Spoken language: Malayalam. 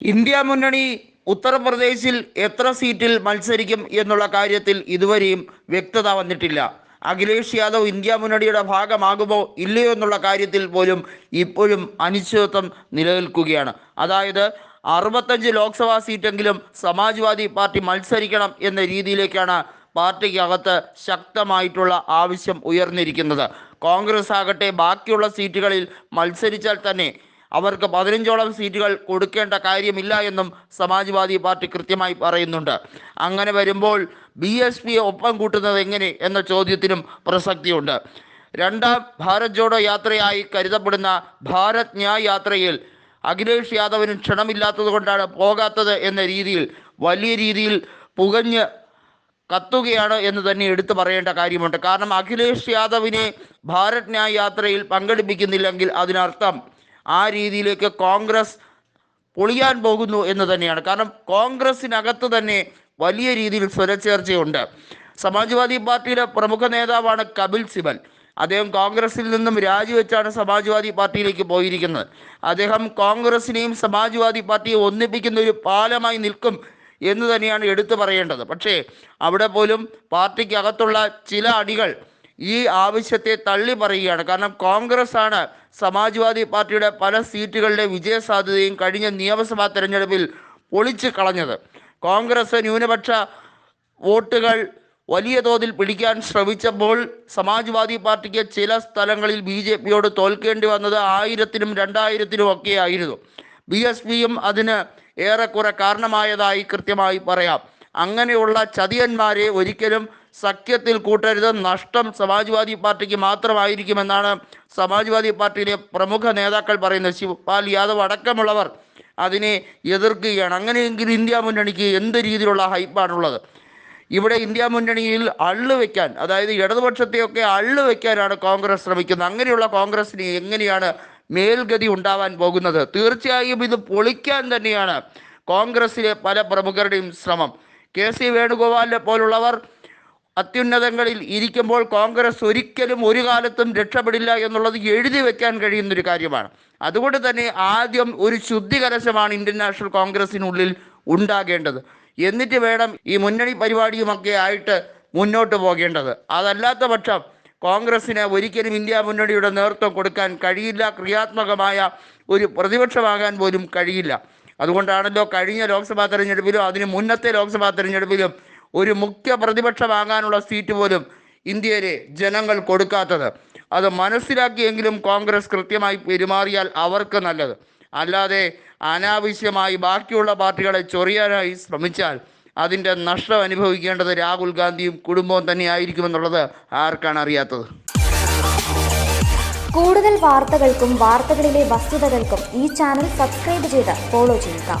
ഇന്ത്യ മുന്നണി ഉത്തർപ്രദേശിൽ എത്ര സീറ്റിൽ മത്സരിക്കും എന്നുള്ള കാര്യത്തിൽ ഇതുവരെയും വ്യക്തത വന്നിട്ടില്ല. അഖിലേഷ് യാദവ് ഇന്ത്യ മുന്നണിയുടെ ഭാഗമാകുമോ ഇല്ലയോ എന്നുള്ള കാര്യത്തിൽ പോലും ഇപ്പോഴും അനിശ്ചിതത്വം നിലനിൽക്കുകയാണ്. അതായത് അറുപത്തഞ്ച് ലോക്സഭാ സീറ്റെങ്കിലും സമാജ്വാദി പാർട്ടി മത്സരിക്കണം എന്ന രീതിയിലേക്കാണ് പാർട്ടിക്കകത്ത് ശക്തമായിട്ടുള്ള ആവശ്യം ഉയർന്നിരിക്കുന്നത്. കോൺഗ്രസ് ആകട്ടെ ബാക്കിയുള്ള സീറ്റുകളിൽ മത്സരിച്ചാൽ തന്നെ അവർക്ക് പതിനഞ്ചോളം സീറ്റുകൾ കൊടുക്കേണ്ട കാര്യമില്ല എന്നും സമാജ്വാദി പാർട്ടി കൃത്യമായി പറയുന്നുണ്ട്. അങ്ങനെ വരുമ്പോൾ ബി എസ് പിയെ ഒപ്പം കൂട്ടുന്നത് എങ്ങനെ എന്ന ചോദ്യത്തിനും പ്രസക്തിയുണ്ട്. രണ്ടാം ഭാരത് ജോഡോ യാത്രയായി കരുതപ്പെടുന്ന ഭാരത് ന്യായ് യാത്രയിൽ അഖിലേഷ് യാദവിന് ക്ഷണമില്ലാത്തത് കൊണ്ടാണ് പോകാത്തത് എന്ന രീതിയിൽ വലിയ രീതിയിൽ പുകഞ്ഞ് കത്തുകയാണ് എന്ന് തന്നെ എടുത്തു പറയേണ്ട കാര്യമുണ്ട്. കാരണം അഖിലേഷ് യാദവിനെ ഭാരത് ന്യായ് യാത്രയിൽ പങ്കെടുപ്പിക്കുന്നില്ലെങ്കിൽ അതിനർത്ഥം ആ രീതിയിലേക്ക് കോൺഗ്രസ് പൊളിയാൻ പോകുന്നു എന്ന് തന്നെയാണ്. കാരണം കോൺഗ്രസിനകത്ത് തന്നെ വലിയ രീതിയിൽ സ്വരച്ചേർച്ചയുണ്ട്. സമാജ്വാദി പാർട്ടിയുടെ പ്രമുഖ നേതാവാണ് കപിൽ സിബൽ. അദ്ദേഹം കോൺഗ്രസിൽ നിന്നും രാജിവെച്ചാണ് സമാജ്വാദി പാർട്ടിയിലേക്ക് പോയിരിക്കുന്നത്. അദ്ദേഹം കോൺഗ്രസിനെയും സമാജ്വാദി പാർട്ടിയെ ഒന്നിപ്പിക്കുന്ന ഒരു പാലമായി നിൽക്കും എന്ന് തന്നെയാണ് എടുത്തു പറയേണ്ടത്. പക്ഷേ അവിടെ പോലും പാർട്ടിക്കകത്തുള്ള ചില അണികൾ ഈ ആവശ്യത്തെ തള്ളി പറയുകയാണ്. കാരണം കോൺഗ്രസ് ആണ് സമാജ്വാദി പാർട്ടിയുടെ പല സീറ്റുകളുടെ വിജയ സാധ്യതയും കഴിഞ്ഞ നിയമസഭാ തെരഞ്ഞെടുപ്പിൽ പൊളിച്ചു കളഞ്ഞത്. കോൺഗ്രസ് ന്യൂനപക്ഷ വോട്ടുകൾ വലിയ തോതിൽ പിടിക്കാൻ ശ്രമിച്ചപ്പോൾ സമാജ്വാദി പാർട്ടിക്ക് ചില സ്ഥലങ്ങളിൽ ബി ജെ പിയോട് തോൽക്കേണ്ടി വന്നത് ആയിരത്തിനും രണ്ടായിരത്തിനും ഒക്കെ ആയിരുന്നു ബി എസ് പിയും അതിന് ഏറെക്കുറെ കാരണമായതായി കൃത്യമായി പറയാം. അങ്ങനെയുള്ള ചതിയന്മാരെ ഒരിക്കലും സഖ്യത്തിൽ കൂട്ടരുത്. നഷ്ടം സമാജ്വാദി പാർട്ടിക്ക് മാത്രമായിരിക്കുമെന്നാണ് സമാജ്വാദി പാർട്ടിയിലെ പ്രമുഖ നേതാക്കൾ പറയുന്നത്. ശിവ്പാൽ യാദവ് അടക്കമുള്ളവർ അതിനെ എതിർക്കുകയാണ്. അങ്ങനെയെങ്കിൽ ഇന്ത്യ മുന്നണിക്ക് എന്ത് രീതിയിലുള്ള ഹൈപ്പാണുള്ളത്? ഇവിടെ ഇന്ത്യ മുന്നണിയിൽ അള്ളു വയ്ക്കാൻ അതായത് ഇടതുപക്ഷത്തെയൊക്കെ അള്ളു വയ്ക്കാനാണ് കോൺഗ്രസ് ശ്രമിക്കുന്നത്. അങ്ങനെയുള്ള കോൺഗ്രസിന് എങ്ങനെയാണ് മേൽഗതി ഉണ്ടാവാൻ പോകുന്നത്? തീർച്ചയായും ഇത് പൊളിക്കാൻ തന്നെയാണ് കോൺഗ്രസിലെ പല പ്രമുഖരുടെയും ശ്രമം. കെ സി വേണുഗോപാലിനെ പോലുള്ളവർ അത്യുന്നതങ്ങളിൽ ഇരിക്കുമ്പോൾ കോൺഗ്രസ് ഒരിക്കലും ഒരു കാലത്തും രക്ഷപ്പെടില്ല എന്നുള്ളത് എഴുതി വെക്കാൻ കഴിയുന്നൊരു കാര്യമാണ്. അതുകൊണ്ട് തന്നെ ആദ്യം ഒരു ശുദ്ധി കലശമാണ് ഇന്ത്യൻ നാഷണൽ കോൺഗ്രസിനുള്ളിൽ ഉണ്ടാകേണ്ടത്. എന്നിട്ട് വേണം ഈ മുന്നണി പരിപാടിയുമൊക്കെ ആയിട്ട് മുന്നോട്ട് പോകേണ്ടത്. അതല്ലാത്ത പക്ഷം കോൺഗ്രസ്സിന് ഒരിക്കലും ഇന്ത്യ മുന്നണിയുടെ നേതൃത്വം കൊടുക്കാൻ കഴിയില്ല ക്രിയാത്മകമായ ഒരു പ്രതിപക്ഷമാകാൻ പോലും കഴിയില്ല. അതുകൊണ്ടാണല്ലോ കഴിഞ്ഞ ലോക്സഭാ തെരഞ്ഞെടുപ്പിലും അതിന് മുന്നത്തെ ലോക്സഭാ തെരഞ്ഞെടുപ്പിലും ഒരു മുഖ്യ പ്രതിപക്ഷമാകാനുള്ള സീറ്റ് പോലും ഇന്ത്യയിലെ ജനങ്ങൾ കൊടുക്കാത്തത്. അത് മനസ്സിലാക്കിയെങ്കിലും കോൺഗ്രസ് കൃത്യമായി പെരുമാറിയാൽ അവർക്ക് നല്ലത്. അല്ലാതെ അനാവശ്യമായി ബാക്കിയുള്ള പാർട്ടികളെ ചൊറിയാനായി ശ്രമിച്ചാൽ അതിന്റെ നഷ്ടം അനുഭവിക്കേണ്ടത് രാഹുൽ ഗാന്ധിയും കുടുംബവും തന്നെയായിരിക്കുമെന്നുള്ളത് ആർക്കാണ് അറിയാത്തത്? കൂടുതൽ വാർത്തകൾക്കും വാർത്തകളിലെ വസ്തുതകൾക്കും ഈ ചാനൽ സബ്സ്ക്രൈബ് ചെയ്ത് ഫോളോ ചെയ്യുക.